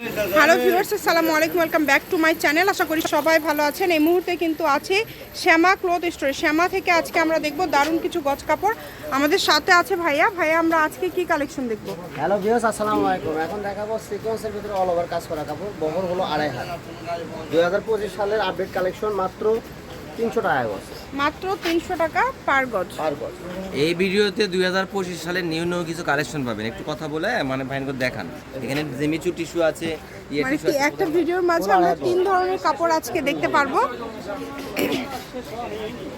Hello viewers আসসালামু আলাইকুম welcome back to my channel আশা করি সবাই ভালো আছেন। এই মুহূর্তে কিন্তু আছে শ্যামা ক্লথ স্টোরে। শ্যামা থেকে আজকে আমরা দেখব দারুণ কিছু গজ কাপড়। আমাদের সাথে আছে ভাইয়া। ভাইয়া, আমরা আজকে কি কালেকশন দেখব? হ্যালো ভিউয়ার্স আসসালামু আলাইকুম এখন দেখাবো সিকোয়েন্সের ভিতরে অল ওভার কাজ করা কাপড়। বহর হলো আড়াই হাজার পঁচিশ সালের আপডেট কালেকশন মাত্র তিনশো টাকা গজ মাত্র তিনশো টাকা পার গজ। পার গজ। এই ভিডিওতে দুই হাজার পঁচিশ সালের নিউ নিউ কিছু কালেকশন পাবেন। একটু কথা বলে মানে ভাইন করে দেখান। এখানে জেমিচু টিস্যু আছে ইয়ে মানে কি একটা ভিডিওর মাঝে আমরা তিন ধরনের কাপড় আজকে দেখতে পারব।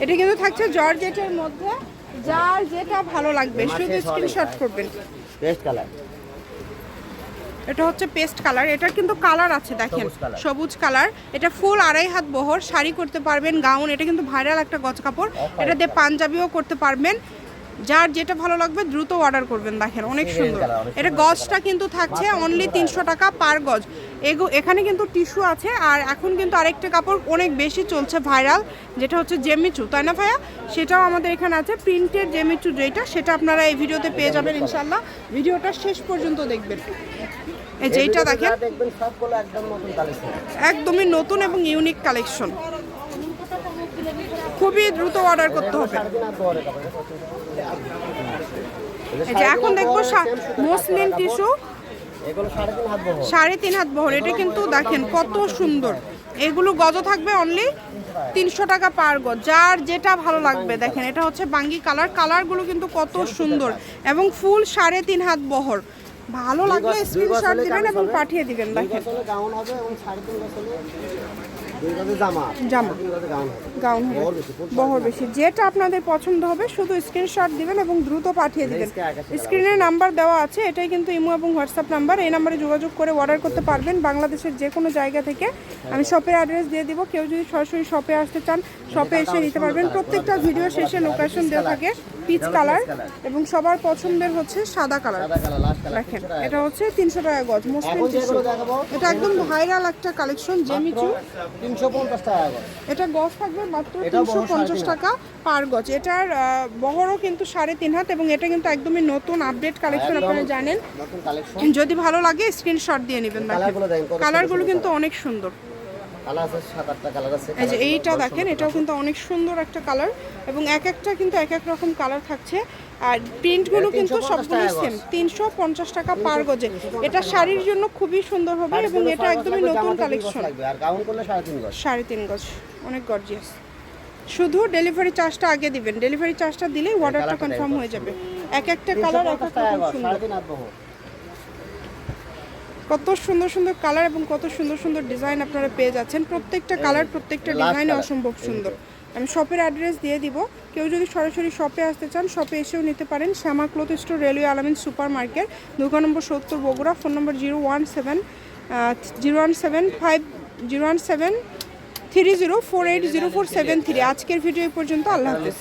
এটা কিন্তু থাকছে জর্জেটের মধ্যে। যার যেটা ভালো লাগবে শুধু স্ক্রিনশট করবেন। Best colour. এটা হচ্ছে পেস্ট কালার এটার কিন্তু কালার আছে দেখেন সবুজ কালার এটা ফুল আড়াই হাত বহর শাড়ি করতে পারবেন গাউন এটা কিন্তু ভাইরাল একটা গজ কাপড় এটা দিয়ে পাঞ্জাবিও করতে পারবেন। যার যেটা ভালো লাগবে দ্রুত অর্ডার করবেন দেখেন অনেক সুন্দর। এটা গজটা কিন্তু থাকছে অনলি তিনশো টাকা। পার গজ। এগো এখানে কিন্তু টিস্যু আছে আর এখন কিন্তু আরেকটা কাপড় অনেক বেশি চলছে ভাইরাল যেটা হচ্ছে জেমিচু তাই না ভাইয়া? সেটাও আমাদের এখানে আছে প্রিন্টের জেমিচু যেটা সেটা আপনারা এই ভিডিওতে পেয়ে যাবেন ইনশাল্লাহ ভিডিওটা শেষ পর্যন্ত দেখবেন। এই যে এইটা দেখেন। একদম একদমই নতুন এবং ইউনিক কালেকশন খুবই দ্রুত অর্ডার করতে হবে। এই যে এখন দেখব মসলিন টিস্যু সাড়ে তিন হাত বহর। এটা কিন্তু দেখেন কত সুন্দর। এগুলো গজ থাকবে অনলি তিনশো টাকা পার গজ। যার যেটা ভালো লাগবে দেখেন এটা হচ্ছে বাঙ্গি কালার। কালারগুলো কিন্তু কত সুন্দর এবং ফুল সাড়ে তিন হাত বহর। ভালো লাগলে স্ক্রিনশট দিবেন এবং পাঠিয়ে দিবেন দেখেন। জামা। গাউন হবে। বহর বেশি, যেটা আপনাদের পছন্দ হবে শুধু স্ক্রিনশট দিবেন এবং দ্রুত পাঠিয়ে দিবেন। স্ক্রিনে নাম্বার দেওয়া আছে এটাই কিন্তু ইমো এবং হোয়াটসঅ্যাপ নাম্বার। এই নাম্বারে যোগাযোগ করে অর্ডার করতে পারবেন। বাংলাদেশের যে কোনো জায়গা থেকে আমি শপের অ্যাড্রেস দিয়ে দিব। কেউ যদি সরাসরি শপে আসতে চান শপে এসে নিতে পারবেন। প্রত্যেকটা ভিডিও শেষে লোকেশন দেওয়া থাকে পিচ কালার এবং সবার পছন্দের হচ্ছে সাদা কালার দেখেন এটা হচ্ছে তিনশো টাকা গজ। দেখাবো এটা একদম ভাইরাল একটা কালেকশন জেমিচু তিনশো পঞ্চাশ টাকা এটা গজ থাকবে মাত্র এটাও তিনশো বহর পঞ্চাশ সাড়ে তিন টাকা পার গজ। এটার বহরও কিন্তু সাড়ে তিন হাত এবং এটা কিন্তু একদমই নতুন আপডেট কালেকশন আপনারা জানেন। যদি ভালো লাগে স্ক্রিনশট দিয়ে নেবেন কালারগুলো কিন্তু অনেক সুন্দর। এই যে এইটা দেখেন এটাও কিন্তু অনেক সুন্দর একটা কালার এবং এক একটা কিন্তু এক এক রকম কালার থাকছে। আর প্রিন্টগুলো কিন্তু 350 সবগুলোই সেম তিনশো পঞ্চাশ টাকা পার গজে। এটা শাড়ির জন্য খুবই সুন্দর হবে এবং এটা একদমই নতুন কালেকশন সাড়ে তিন গজ। অনেক গর্জিয়াস শুধু ডেলিভারি চার্জটা আগে দিবেন। ডেলিভারি চার্জটা দিলেই অর্ডারটা কনফার্ম হয়ে যাবে। এক একটা কালার এক এক টাকা সুন্দর। কত সুন্দর সুন্দর কালার এবং কত সুন্দর সুন্দর ডিজাইন আপনারা পেয়ে যাচ্ছেন। প্রত্যেকটা কালার প্রত্যেকটা ডিজাইন অসম্ভব সুন্দর। আমি শপের অ্যাড্রেস দিয়ে দিব। কেউ যদি সরাসরি শপে আসতে চান শপে এসেও নিতে পারেন। Shyama cloth store railway Alamin super market দোকান নম্বর সত্তর, Bogura. Phone number zero one seven zero one seven five zero one seven three zero four eight zero four seven three আজকের ভিডিও পর্যন্ত। আল্লাহ হাফিজ।